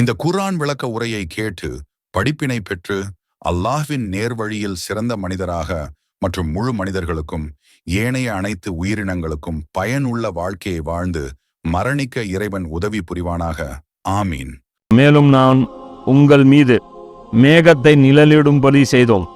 இந்த குர்ஆன் விளக்க உரையை கேட்டு படிப்பினை பெற்று அல்லாஹ்வின் நேர்வழியில் சிறந்த மனிதராக மற்றும் முழு மனிதர்களுக்கும் ஏனைய அனைத்து உயிரினங்களுக்கும் பயனுள்ள வாழ்க்கையை வாழ்ந்து மரணிக்க இறைவன் உதவி புரிவானாக. ஆமீன். மேலும் நான் உங்கள் மீது மேகத்தை நிழலிடும்படி செய்தோம்.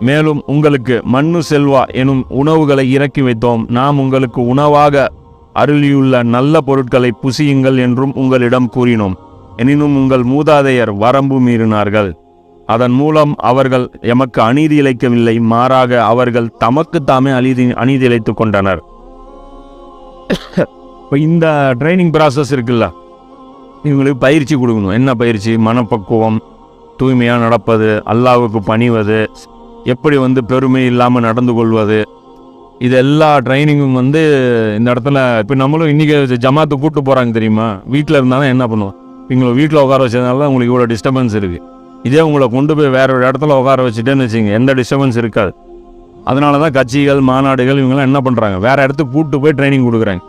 மேலும் உங்களுக்கு மண்ணு செல்வா எனும் உணவுகளை இறக்கி வைத்தோம். நாம் உங்களுக்கு உணவாக அருளியுள்ள நல்ல பொருட்களை புசியுங்கள் என்றும் உங்களிடம் கூறினோம். எனினும் உங்கள் மூதாதையர் வரம்பு மீறினார்கள். அதன் மூலம் அவர்கள் எமக்கு அநீதி இழைக்கவில்லை மாறாக அவர்கள் தமக்கு தாமே அநீதி அநீதி இழைத்து கொண்டனர். இப்போ இந்த ட்ரைனிங் ப்ராசஸ் இருக்குல்ல இவங்களுக்கு பயிற்சி கொடுக்கணும். என்ன பயிற்சி? மனப்பக்குவம் தூய்மையாக நடப்பது அல்லாவுக்கு பணிவது எப்படி வந்து பெருமை இல்லாமல் நடந்து கொள்வது. இது எல்லா ட்ரைனிங்கும் வந்து இந்த இடத்துல இப்போ நம்மளும் இன்றைக்கி ஜமாத்து கூப்பிட்டு போகிறாங்க தெரியுமா? வீட்டில் இருந்தாலும் என்ன பண்ணுவோம்? இவங்களை வீட்டில் உட்கார வச்சதுனால தான் உங்களுக்கு இவ்வளோ டிஸ்டர்பன்ஸ் இருக்குது இதே உங்களை கொண்டு போய் வேற ஒரு இடத்துல உட்கார வச்சுட்டேன்னு வச்சுங்க எந்த டிஸ்டர்பன்ஸ் இருக்காது. அதனால தான் கட்சிகள் மாநாடுகள் இவங்கெல்லாம் என்ன பண்ணுறாங்க வேறு இடத்துக்கு கூப்பிட்டு போய் ட்ரைனிங் கொடுக்குறாங்க.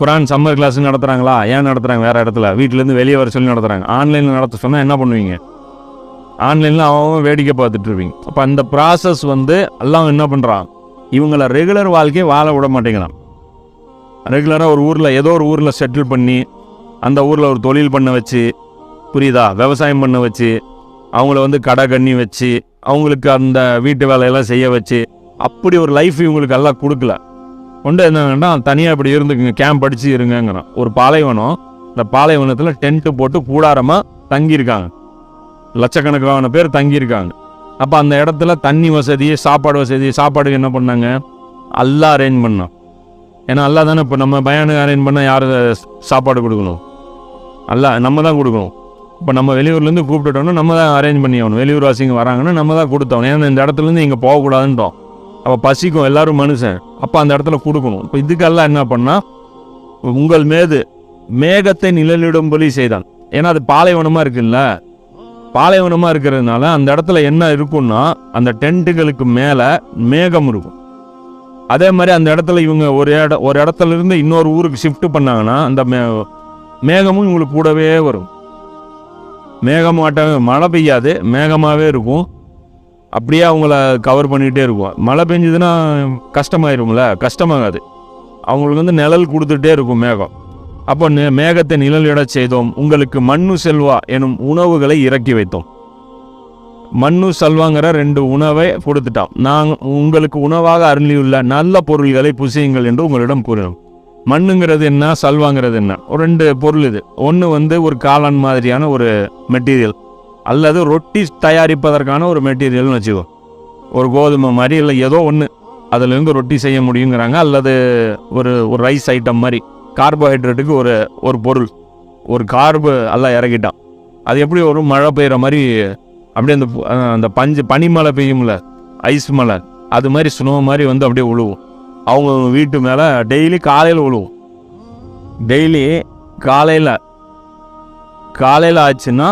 குரான் சம்மர் கிளாஸ் நடத்துகிறாங்களா ஏன் நடத்துகிறாங்க வேறு இடத்துல? வீட்டிலேருந்து வெளியே வர சொல்லி நடத்துகிறாங்க ஆன்லைனில் நடத்த சொன்னால் என்ன பண்ணுவீங்க? ஆன்லைனில் அவன் வேடிக்கை பார்த்துட்டு இருப்பீங்க. அப்போ அந்த ப்ராசஸ் வந்து எல்லாம் என்ன பண்ணுறான் இவங்கள ரெகுலர் வாழ்க்கையை வாழ விட மாட்டேங்கிறான். ரெகுலராக ஒரு ஊரில் ஏதோ ஒரு ஊரில் செட்டில் பண்ணி அந்த ஊரில் ஒரு தொழில் பண்ண வச்சு புரியுதா? விவசாயம் பண்ண வச்சு அவங்கள வந்து கடை கண்ணி வச்சு அவங்களுக்கு அந்த வீட்டு வேலையெல்லாம் செய்ய வச்சு அப்படி ஒரு லைஃப் இவங்களுக்கு எல்லாம் கொடுக்கல. கொண்டு என்னங்கன்னா தனியாக இப்படி இருந்துக்குங்க கேம்ப் அடித்து இருங்கங்கிறான். ஒரு பாலைவனம் இந்த பாலைவனத்தில் டென்ட்டு போட்டு கூடாரமாக தங்கியிருக்காங்க. லட்சக்கணக்கான பேர் தங்கியிருக்காங்க. அப்போ அந்த இடத்துல தண்ணி வசதி சாப்பாடு வசதி சாப்பாடுக்கு என்ன பண்ணாங்க? எல்லாம் அரேஞ்ச் பண்ணோம் ஏன்னா எல்லாம் தானே இப்போ நம்ம பயானுக்கு அரேஞ்ச் பண்ணால் யார் சாப்பாடு கொடுக்கணும்? அல்ல நம்ம தான் கொடுக்கணும். இப்போ நம்ம வெளியூர்லேருந்து கூப்பிட்டுட்டோம்னா நம்ம தான் அரேஞ்ச் பண்ணி ஆகணும். வெளியூர் வாசிங்க வராங்கன்னா நம்ம தான் கொடுத்தோம் ஏன்னா இந்த இடத்துலேருந்து இங்கே போகக்கூடாதுன்றோம். அப்போ பசிக்கும் எல்லாரும் மனுஷன். அப்போ அந்த இடத்துல கொடுக்கணும். இப்போ இதுக்கெல்லாம் என்ன பண்ணால் உங்கள் மேது மேகத்தை நிழலிடும்படி செய்தான். ஏன்னா அது பாலைவனமாக இருக்குல்ல? பாலைவனமாக இருக்கிறதுனால அந்த இடத்துல என்ன இருக்கும்னா அந்த டென்ட்டுகளுக்கு மேலே மேகம் இருக்கும். அதே மாதிரி அந்த இடத்துல இவங்க ஒரு இட ஒரு இடத்துல இருந்து இன்னொரு ஊருக்கு ஷிஃப்ட் பண்ணாங்கன்னா அந்த மே மேகமும் உங்களுக்கு கூடவே வரும். மேகமாட்ட மழை பெய்யாது. மேகமாகவே இருக்கும். அப்படியே அவங்கள கவர் பண்ணிகிட்டே இருக்கும். மழை பெஞ்சதுன்னா கஷ்டமாயிரும்ல? கஷ்டமாகாது. அவங்களுக்கு வந்து நிழல் கொடுத்துட்டே இருக்கும் மேகம். அப்போ நே- மேகத்தை நிழலிடச் செய்தோம். உங்களுக்கு மண்ணு செல்வா எனும் உணவுகளை இறக்கி வைத்தோம். மண்ணு செல்வாங்கிற ரெண்டு உணவை கொடுத்துட்டோம் நாங்கள் உங்களுக்கு உணவாக அருளியுள்ள நல்ல பொருள்களை புசியுங்கள் என்று உங்களிடம் கூறினோம். மண்ணுங்கிறது என்ன சல்வாங்கிறது என்ன? ஒரு ரெண்டு பொருள் இது. ஒன்று வந்து ஒரு காளான் மாதிரியான ஒரு மெட்டீரியல். அல்லது ரொட்டி தயாரிப்பதற்கான ஒரு மெட்டீரியல்னு வச்சுக்கோ. ஒரு கோதுமை மாதிரி இல்லை ஏதோ ஒன்று அதுலேருந்து ரொட்டி செய்ய முடியுங்கிறாங்க. அல்லது ஒரு ஒரு ரைஸ் ஐட்டம் மாதிரி. கார்போஹைட்ரேட்டுக்கு ஒரு ஒரு பொருள். ஒரு கார்பு எல்லாம் இறக்கிட்டான். அது எப்படி ஒரு மழை பெய்கிற மாதிரி அப்படியே அந்த அந்த பஞ்சு பனிமழை பெய்யும்ல ஐஸ் மழை. அது மாதிரி ஸ்னோ மாதிரி வந்து அப்படியே உழுவும். அவங்க வீட்டு மேலே டெய்லி காலையில் விழுவோம் டெய்லி காலையில் காலையில் ஆச்சுன்னா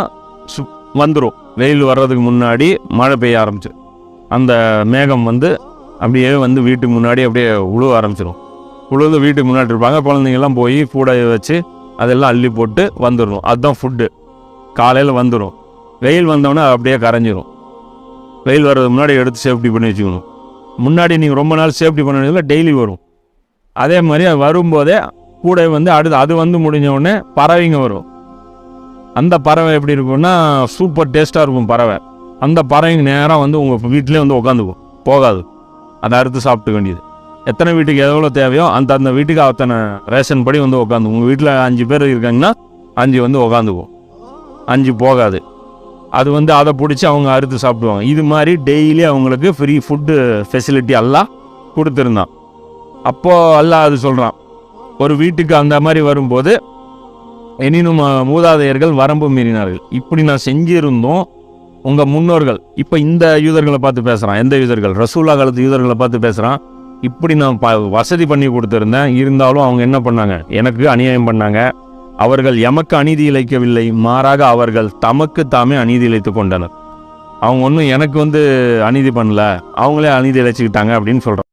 சு வந்துடும் வெயில் வர்றதுக்கு முன்னாடி மழை பெய்ய ஆரம்பிச்சு அந்த மேகம் வந்து அப்படியே வந்து வீட்டுக்கு முன்னாடி அப்படியே உழுவ ஆரம்பிச்சிடும் உழுது வீட்டுக்கு முன்னாடி இருப்பாங்க. குழந்தைங்கெல்லாம் போய் கூட வச்சு அதெல்லாம் அள்ளி போட்டு வந்துடணும் அதுதான் ஃபுட்டு காலையில் வந்துடும் வெயில் வந்தோடனே அப்படியே கரைஞ்சிரும். வெயில் வர்றதுக்கு முன்னாடி எடுத்து சேஃப்டி பண்ணி வச்சுக்கணும். முன்னாடி நீங்கள் ரொம்ப நாள் சேஃப்டி பண்ணதில் டெய்லி வரும். அதே மாதிரி அது வரும்போதே கூட வந்து அடுத்து அது வந்து முடிஞ்ச உடனே பறவைங்க வரும். அந்த பறவை எப்படி இருக்கும்னா சூப்பர் டேஸ்ட்டாக இருக்கும் பறவை. அந்த பறவைங்க நேராக வந்து உங்கள் வீட்டிலே வந்து உட்காந்துக்கும் போகாது. அதை அறுத்து சாப்பிட்டு வேண்டியது. எத்தனை வீட்டுக்கு எவ்வளோ தேவையோ அந்த அந்த வீட்டுக்கு அத்தனை ரேஷன் படி வந்து உட்காந்து உங்கள் வீட்டில் அஞ்சு பேர் இருக்காங்கன்னா அஞ்சு வந்து உட்காந்துக்கும் அஞ்சு போகாது. அது வந்து அதை பிடிச்சி அவங்க அறுத்து சாப்பிடுவாங்க. இது மாதிரி டெய்லி அவங்களுக்கு ஃப்ரீ ஃபுட்டு ஃபெசிலிட்டி எல்லாம் கொடுத்துருந்தான். அப்போது அல்லா அது சொல்கிறான் ஒரு வீட்டுக்கு அந்த மாதிரி வரும்போது எனினும் மூதாதையர்கள் வரம்பு மீறினார்கள். இப்படி நான் செஞ்சிருந்தோம். உங்கள் முன்னோர்கள் இப்போ இந்த யூதர்களை பார்த்து பேசுகிறான் எந்த யூதர்கள்? ரசூல்லா காலத்து யூதர்களை பார்த்து பேசுகிறான் இப்படி நான் ப வசதி பண்ணி கொடுத்துருந்தேன். இருந்தாலும் அவங்க என்ன பண்ணாங்க? எனக்கு அநியாயம் பண்ணாங்க. அவர்கள் எமக்கு அநீதி இழைக்கவில்லை மாறாக அவர்கள் தமக்கு தாமே அநீதி இழைத்து கொண்டனர். அவங்க ஒன்றும் எனக்கு வந்து அநீதி பண்ணல அவங்களே அநீதி இழைச்சிக்கிட்டாங்க அப்படின்னு சொல்கிறாங்க